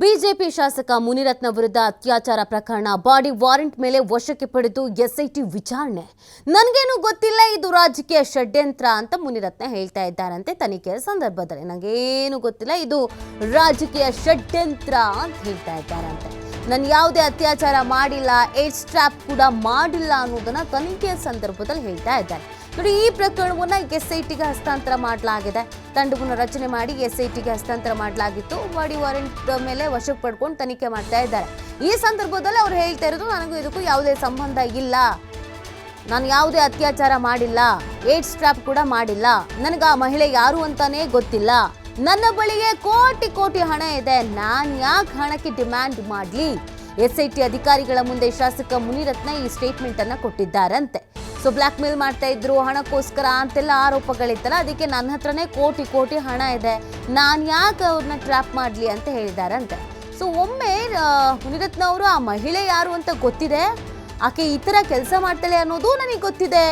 BJP ಶಾಸಕ ಮುನಿರತ್ನ ವಿರುದ್ಧ ಅತ್ಯಾಚಾರ ಪ್ರಕರಣ ಬಾಡಿ ವಾರೆಂಟ್ ಮೇಲೆ ವಶಕ್ಕೆ ಪಡೆದು ಎಸ್ಐಟಿ ವಿಚಾರಣೆ. ನನಗೇನು ಗೊತ್ತಿಲ್ಲ, ಇದು ರಾಜಕೀಯ ಷಡ್ಯಂತ್ರ ಅಂತ ಮುನಿರತ್ನ ಹೇಳ್ತಾ ಇದ್ದಾರಂತೆ. ತನಿಖೆಯ ಸಂದರ್ಭದಲ್ಲಿ ನನಗೇನು ಗೊತ್ತಿಲ್ಲ, ಇದು ರಾಜಕೀಯ ಷಡ್ಯಂತ್ರ ಅಂತ ಹೇಳ್ತಾ ಇದ್ದಾರಂತೆ. ನಾನು ಯಾವುದೇ ಅತ್ಯಾಚಾರ ಮಾಡಿಲ್ಲ, ಏಡ್ಸ್ ಟ್ರ್ಯಾಪ್ ಕೂಡ ಮಾಡಿಲ್ಲ ಅನ್ನೋದನ್ನು ತನಿಖೆಯ ಸಂದರ್ಭದಲ್ಲಿ ಹೇಳ್ತಾ ಇದ್ದಾರೆ. ನೋಡಿ, ಈ ಪ್ರಕರಣವನ್ನ ಎಸ್ಐಟಿಗೆ ಹಸ್ತಾಂತರ ಮಾಡಲಾಗಿದೆ. ತಂಡವನ್ನು ರಚನೆ ಮಾಡಿ ಎಸ್ಐಟಿಗೆ ಹಸ್ತಾಂತರ ಮಾಡಲಾಗಿತ್ತು. ಬಾಡಿ ವಾರೆಂಟ್ ಮೇಲೆ ವಶಕ್ಕೆ ಪಡ್ಕೊಂಡು ತನಿಖೆ ಮಾಡ್ತಾ ಇದ್ದಾರೆ. ಈ ಸಂದರ್ಭದಲ್ಲಿ ಅವ್ರು ಹೇಳ್ತಾ ಇರೋದು, ನನಗೂ ಇದಕ್ಕೂ ಯಾವುದೇ ಸಂಬಂಧ ಇಲ್ಲ. ನಾನು ಯಾವುದೇ ಅತ್ಯಾಚಾರ ಮಾಡಿಲ್ಲ. ಏಡ್ಸ್ ಟ್ರ್ಯಾಪ್ ಕೂಡ ಮಾಡಿಲ್ಲ. ನನಗೆ ಆ ಮಹಿಳೆ ಯಾರು ಅಂತಾನೆ ಗೊತ್ತಿಲ್ಲ. ನನ್ನ ಬಳಿಗೆ ಕೋಟಿ ಕೋಟಿ ಹಣ ಇದೆ. ನಾನು ಯಾಕೆ ಹಣಕ್ಕೆ ಡಿಮ್ಯಾಂಡ್ ಮಾಡಲಿ? ಎಸ್ಐಟಿ ಅಧಿಕಾರಿಗಳ ಮುಂದೆ ಶಾಸಕ ಮುನಿರತ್ನ ಈ ಸ್ಟೇಟ್ಮೆಂಟ್ ಅನ್ನ ಕೊಟ್ಟಿದ್ದಾರಂತೆ. ಸೊ ಬ್ಲ್ಯಾಕ್ ಮೇಲ್ ಮಾಡ್ತಾ ಇದ್ರು, ಹಣಕ್ಕೋಸ್ಕರ ಅಂತೆಲ್ಲ ಆರೋಪಗಳಿತ್ತಲ್ಲ, ಅದಕ್ಕೆ ನನ್ನ ಹತ್ರನೇ ಕೋಟಿ ಕೋಟಿ ಹಣ ಇದೆ. ನಾನು ಯಾಕೆ ಅವ್ರನ್ನ ಟ್ರ್ಯಾಪ್ ಮಾಡಲಿ ಅಂತ ಹೇಳಿದಾರಂತೆ. ಸೊ ಒಮ್ಮೆ ಮುನಿರತ್ನ ಅವರು ಆ ಮಹಿಳೆ ಯಾರು ಅಂತ ಗೊತ್ತಿದೆ? ಆಕೆ ಈ ಥರ ಕೆಲಸ ಮಾಡ್ತಾಳೆ ಅನ್ನೋದು ನನಗೆ ಗೊತ್ತಿದೆ.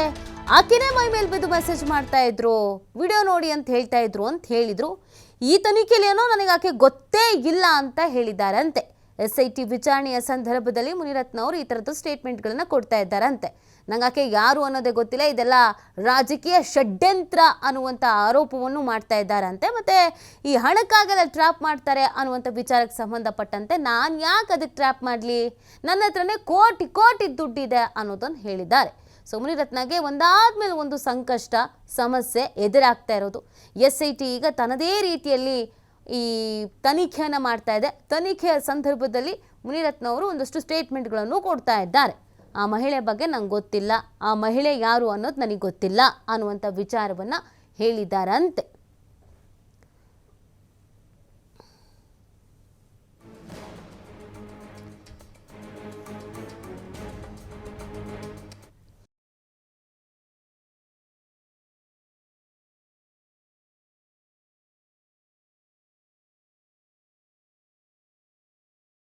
ಆಕೆನೇ ಮೈ ಮೇಲೆ ಬಿದ್ದು ಮೆಸೇಜ್ ಮಾಡ್ತಾ ಇದ್ರು, ವಿಡಿಯೋ ನೋಡಿ ಅಂತ ಹೇಳ್ತಾ ಇದ್ರು ಅಂತ ಹೇಳಿದ್ರು. ಈ ತನಿಖೆಯಲ್ಲಿ ಏನೋ ನನಗೆ ಆಕೆ ಗೊತ್ತೇ ಇಲ್ಲ ಅಂತ ಹೇಳಿದ್ದಾರಂತೆ ಎಸ್ ಐ ಟಿ ವಿಚಾರಣೆಯ ಸಂದರ್ಭದಲ್ಲಿ ಮುನಿರತ್ನ ಅವರು ಈ ಥರದ್ದು ಸ್ಟೇಟ್ಮೆಂಟ್ಗಳನ್ನು ಕೊಡ್ತಾ ಇದ್ದಾರಂತೆ. ನಂಗೆ ಆಕೆ ಯಾರು ಅನ್ನೋದೇ ಗೊತ್ತಿಲ್ಲ. ಇದೆಲ್ಲ ರಾಜಕೀಯ ಷಡ್ಯಂತ್ರ ಅನ್ನುವಂಥ ಆರೋಪವನ್ನು ಮಾಡ್ತಾ ಇದ್ದಾರಂತೆ. ಮತ್ತೆ ಈ ಹಣಕ್ಕಾಗೆಲ್ಲ ಟ್ರ್ಯಾಪ್ ಮಾಡ್ತಾರೆ ಅನ್ನುವಂಥ ವಿಚಾರಕ್ಕೆ ಸಂಬಂಧಪಟ್ಟಂತೆ ನಾನು ಯಾಕೆ ಅದಕ್ಕೆ ಟ್ರ್ಯಾಪ್ ಮಾಡಲಿ? ನನ್ನ ಹತ್ರನೇ ಕೋಟಿ ಕೋಟಿ ದುಡ್ಡಿದೆ ಅನ್ನೋದನ್ನು ಹೇಳಿದ್ದಾರೆ. ಸೊ ಮುನಿರತ್ನಗೆ ಒಂದಾದ್ಮೇಲೆ ಒಂದು ಸಂಕಷ್ಟ, ಸಮಸ್ಯೆ ಎದುರಾಗ್ತಾ ಇರೋದು. ಎಸ್ ಐ ಟಿ ಈಗ ತನ್ನದೇ ರೀತಿಯಲ್ಲಿ ಈ ತನಿಖೆಯನ್ನು ಮಾಡ್ತಾ ಇದೆ. ತನಿಖೆಯ ಸಂದರ್ಭದಲ್ಲಿ ಮುನಿರತ್ನ ಅವರು ಒಂದಷ್ಟು ಸ್ಟೇಟ್ಮೆಂಟ್ಗಳನ್ನು ಕೊಡ್ತಾ ಇದ್ದಾರೆ. ಆ ಮಹಿಳೆ ಬಗ್ಗೆ ನಂಗೆ ಗೊತ್ತಿಲ್ಲ. ಆ ಮಹಿಳೆ ಯಾರು ಅನ್ನೋದು ನನಗೆ ಗೊತ್ತಿಲ್ಲ ಅನ್ನುವಂಥ ವಿಚಾರವನ್ನು ಹೇಳಿದ್ದಾರಂತೆ